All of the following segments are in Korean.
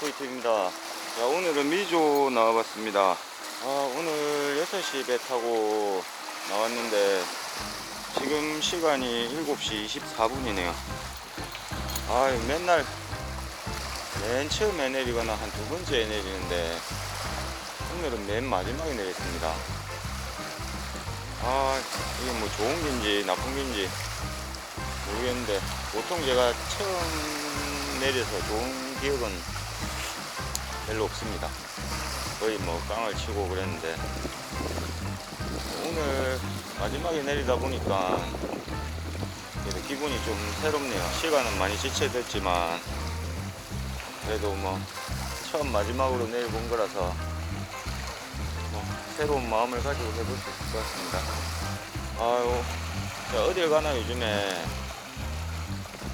탑입니다. 자, 오늘은 미조 나와봤습니다. 아, 오늘 6시 배 타고 나왔는데, 지금 시간이 7시 24분이네요. 아, 맨날, 맨 처음에 내리거나 한 두 번째에 내리는데, 오늘은 맨 마지막에 내렸습니다. 아, 이게 뭐 좋은 긴지 나쁜 긴지 모르겠는데, 보통 제가 처음 내려서 좋은 기억은 별로 없습니다. 거의 뭐 깡을 치고 그랬는데 오늘 마지막에 내리다 보니까 기분이 좀 새롭네요. 시간은 많이 지체됐지만 그래도 뭐 처음 마지막으로 내려본 거라서 뭐 새로운 마음을 가지고 해볼 수 있을 것 같습니다. 아유, 자, 어딜 가나 요즘에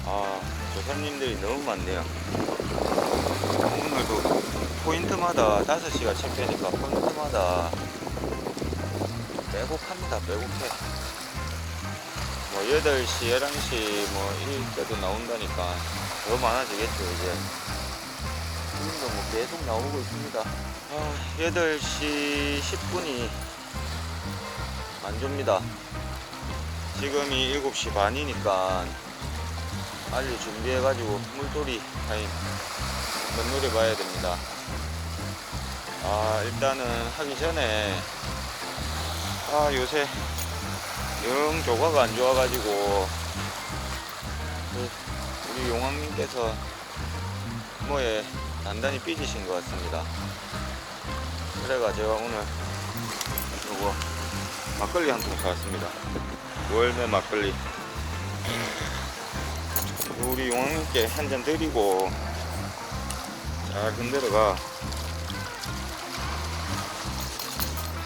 아, 조사님들이 너무 많네요. 오늘도 포인트마다 5시가 체크니까 포인트마다 빼곡합니다. 빼곡해. 뭐 8시, 11시 뭐 이럴 때도 나온다니까 더 많아지겠죠, 이제. 지금도 뭐 계속 나오고 있습니다. 아, 8시 10분이 만조입니다. 지금이 7시 반이니까 빨리 준비해가지고 물놀이 타임 한번 노려봐야 됩니다. 아 일단은 하기 전에 아 요새 영 조과가 안 좋아가지고 그 우리 용왕님께서 뭐에 단단히 삐지신 것 같습니다. 그래가 제가 오늘 요거 막걸리 한 통 사왔습니다. 월매 막걸리. 우리 용왕님께 한 잔 드리고 잘 흔들어가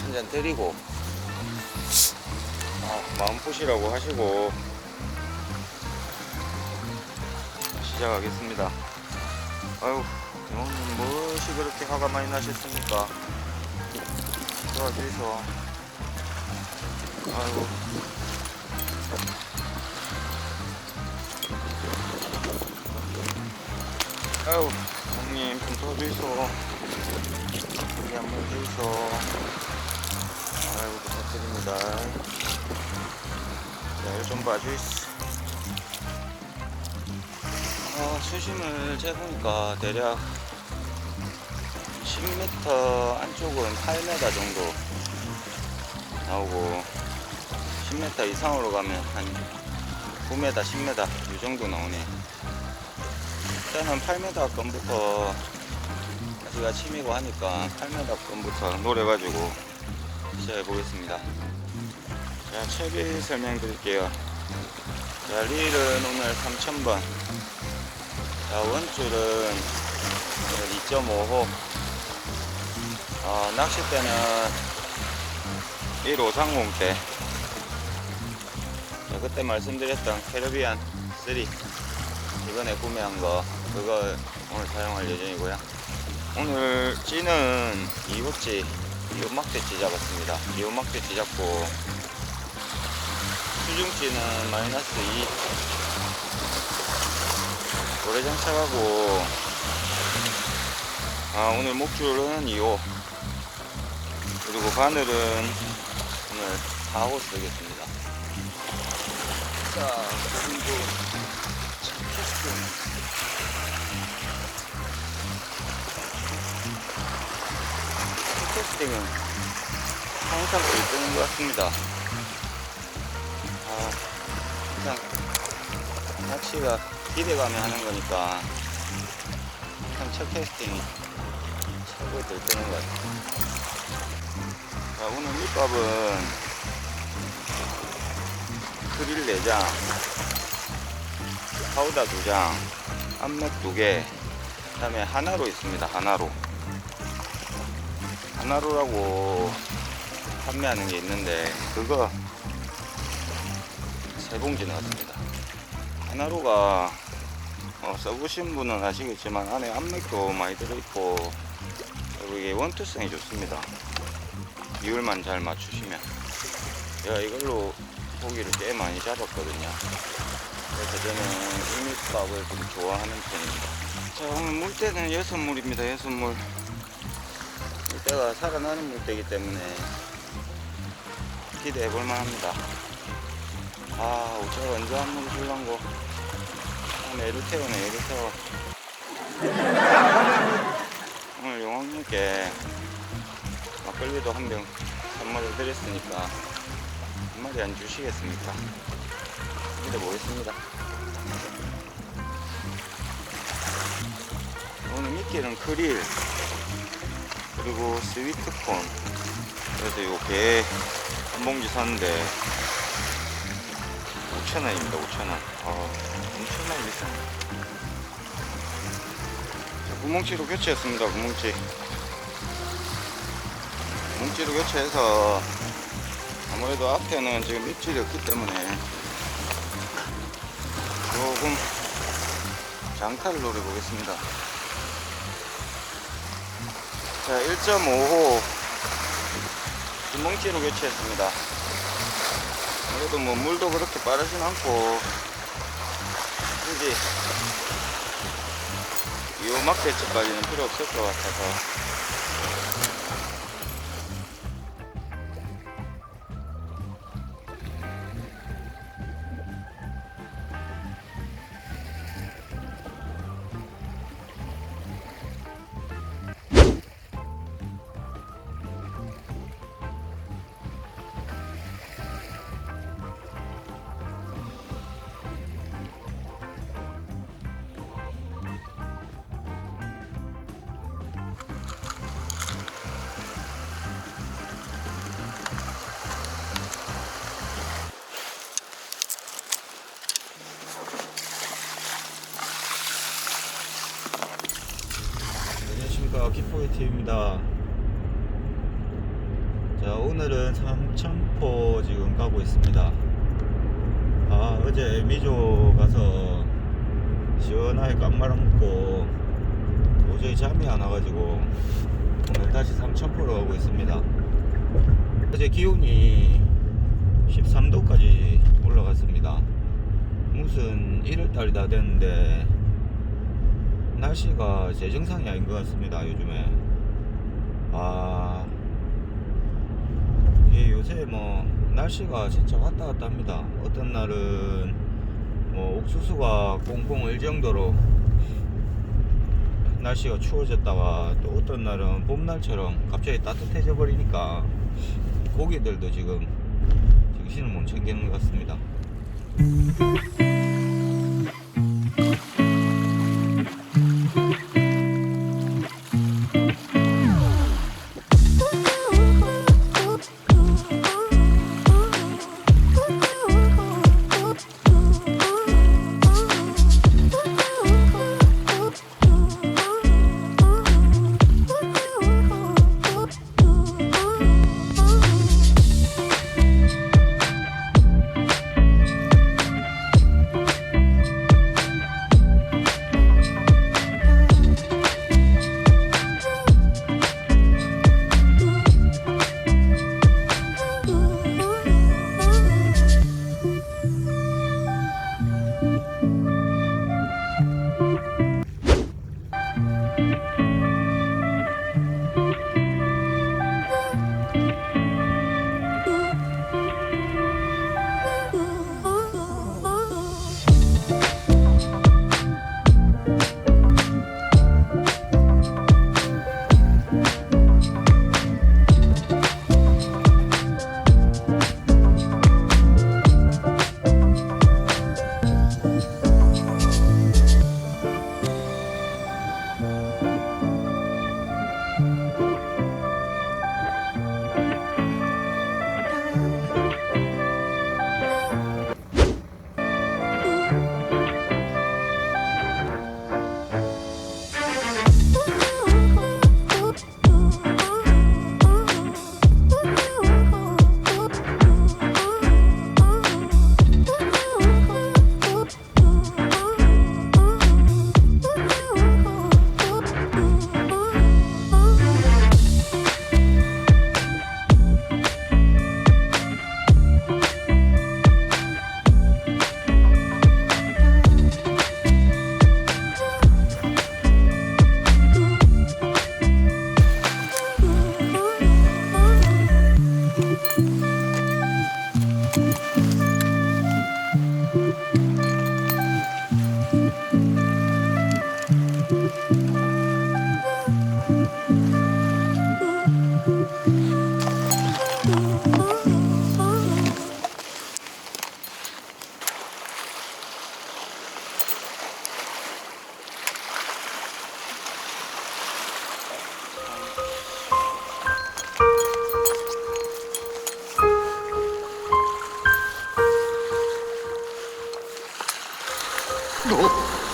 한잔 드리고 아, 마음 푸시라고 하시고 시작하겠습니다. 아유 용왕님 무엇이 그렇게 화가 많이 나셨습니까? 도와주이소 아이고 아유, 좀 도와주이소. 여기 한번 주이소. 아이고, 부탁드립니다. 네, 좀 봐주이소. 아, 수심을 재보니까 대략 10m 안쪽은 8m 정도 나오고 10m 이상으로 가면 한 9m, 10m 이 정도 나오네. 일단은 8m 건부터 가지가 침이고 하니까 8m 건부터 노려가지고 시작해 보겠습니다. 자, 채비 설명드릴게요. 자, 릴은 오늘 3000번. 자, 원줄은 2.5호. 어, 낚싯대는 1530대. 자, 그때 말씀드렸던 캐리비안 3. 이번에 구매한 거 그거 오늘 사용할 예정이고요 오늘 찌는 이웃지 이웃막대찌 잡았습니다. 이웃막대찌 잡고 수중찌는 마이너스 2 고래장착하고 아 오늘 목줄은 2호. 그리고 바늘은 오늘 4호 쓰겠습니다. 자 그리고 캐스 팅은 항상 불뜨는 것 같습니다. 아, 그냥 낚시가 기대감에 하는 거니까 항상 첫 캐스팅이 최고 들뜨는 것 같아요. 자, 오늘 밑밥은 그릴 4장, 파우다 2장, 암맥 2개, 그 다음에 하나로 있습니다. 하나로. 하나로라고 판매하는 게 있는데 그거 세 봉지 나왔습니다. 하나로가 어, 써보신 분은 아시겠지만 안에 암맥도 많이 들어있고 그리고 이게 원투성이 좋습니다. 비율만 잘 맞추시면 제가 이걸로 고기를 꽤 많이 잡았거든요. 그래서 저는 일mit밥을 좀 좋아하는 편입니다. 자 오늘 물때는 여섯 물입니다 여섯 물 물때가 살아나는 물때이기 때문에 기대해 볼 만 합니다. 아 우체가 언제 한물 줄란고 아, 에르테오네 에르테오 오늘 용왕님께 막걸리도 한 병 선물을 드렸으니까 한 마리 안 주시겠습니까? 기대 보겠습니다. 오늘 미끼는 크릴 그리고 스위트콘 그래서 요게 한 봉지 샀는데 5,000원입니다 5,000원. 아 엄청나게 비싸네. 자, 구멍치로 교체했습니다 구멍치. 구멍치로 교체해서 아무래도 앞에는 지금 밑줄이 없기 때문에 조금 장타를 노려보겠습니다 자 1.5호 구멍치로 교체했습니다. 그래도 뭐 물도 그렇게 빠르진 않고 굳이 요막 배치까지는 필요 없을 것 같아서 TV입니다. 자 오늘은 삼천포 지금 가고 있습니다. 아 어제 미조 가서 시원하게 깡마랑 먹고 도저히 잠이 안 와가지고 오늘 다시 삼천포로 가고 있습니다. 어제 기온이 13도까지 올라갔습니다. 무슨 1월달이 다 됐는데 날씨가 제 정상이 아닌 것 같습니다 요즘에 아. 예, 요새 뭐 날씨가 진짜 왔다 갔다 합니다. 어떤 날은 뭐 옥수수가 꽁꽁 을 정도로 날씨가 추워졌다가 또 어떤 날은 봄날처럼 갑자기 따뜻해져 버리니까 고기들도 지금 정신을 못 챙기는 것 같습니다 哦